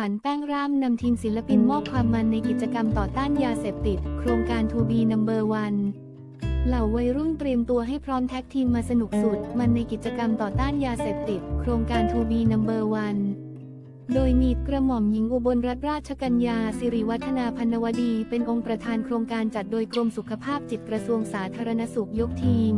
ขวัญแป้งร่ำนำทีมศิลปินมอบความมันในกิจกรรมต่อต้านยาเสพติด โครงการ To Be Number One เหล่าวัยรุ่นเตรียมตัวให้พร้อมแท็กทีมมาสนุกสุด มันในกิจกรรมต่อต้านยาเสพติด โครงการ To Be Number One โดยมีกระหม่อมหญิงอุบลรัตนราชกัญญาสิริวัฒนาพันวดี เป็นองค์ประธานโครงการจัดโดยกรมสุขภาพจิตกระทรวงสาธารณสุขยกทีม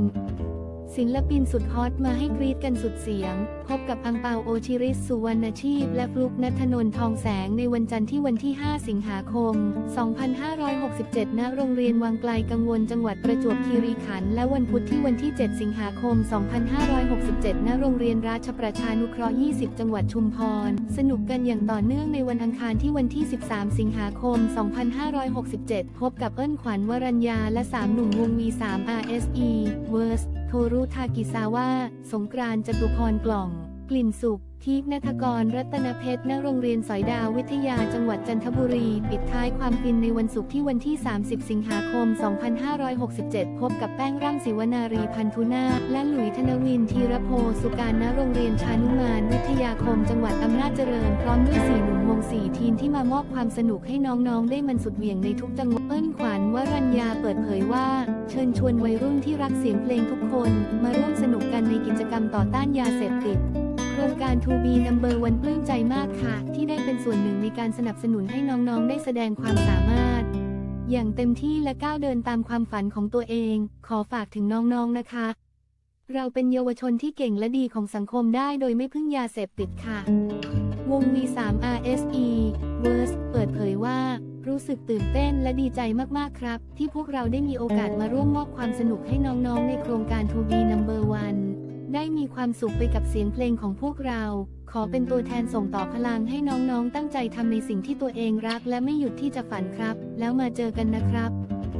ศิลปินสุดฮอตมาให้กรีดกันสุดเสียง พบกับอังเปาโอชิริสสุวรรณชีพ และฟลุกนัทนนท์ทองแสงในวันจันทร์ที่วันที่ 5 สิงหาคม 2567 ณ โรงเรียนวังไกลกังวลจังหวัดประจวบคีรีขันธ์และวันพุธที่วันที่ 7 สิงหาคม 2567 ณ โรงเรียนราชประชานุเคราะห์ 20 จังหวัดชุมพร สนุกกันอย่างต่อเนื่องในวันอังคารที่วันที่ 13 สิงหาคม 2567 พบกับเอิ้นขวัญวรัญญาและ 3 หนุ่มวงวี3 RSE Verse โทรุทากิซาวะสงกรานต์จตุพรกล่อง กลิ่นสุขทีกนัทกรรัตนเพชรณโรงเรียนสอยดาววิทยาจังหวัดจันทบุรี ปิดท้ายความฟินในวันศุกร์ที่วันที่ 30 สิงหาคม 2567 พบกับแป้งร่ำศิวนารีพันธุนาและหลุยธนวินทีรโพสุการณโรงเรียนชานุมาน วิทยาคมจังหวัดอำนาจเจริญพร้อมด้วย สี่หนุ่มวงสี่ทีมที่มามอบความสนุกให้น้องๆ ได้มันสุดเหวี่ยงในทุกจังหวัดเอิ้นขวัญวรัญญาเปิดเผยว่า เชิญชวนวัยรุ่นที่รักเสียงเพลงทุกคน มาร่วมสนุกกันในกิจกรรมต่อต้านยาเสพติดโครงการ To Be Number One ปลื้มใจมากค่ะ ที่ได้เป็นส่วนหนึ่งในการสนับสนุนให้น้องๆ ได้แสดงความสามารถ อย่างเต็มที่และก้าวเดินตามความฝันของตัวเอง ขอฝากถึงน้องๆนะคะ เราเป็นเยาวชนที่เก่งและดีของสังคมได้โดยไม่พึ่งยาเสพติดค่ะ วง V3 RSE Verse เปิดเผยว่า รู้สึกตื่นเต้นและดีใจมากๆครับ ที่พวกเราได้มีโอกาสมาร่วมมอบความสนุกให้น้องๆ ในโครงการ To Be Number One ได้มีความสุขไปกับเสียงเพลงของพวกเรา ขอเป็นตัวแทนส่งต่อพลังให้น้องๆ ตั้งใจทำในสิ่งที่ตัวเองรัก และไม่หยุดที่จะฝันครับ แล้วมาเจอกันนะครับ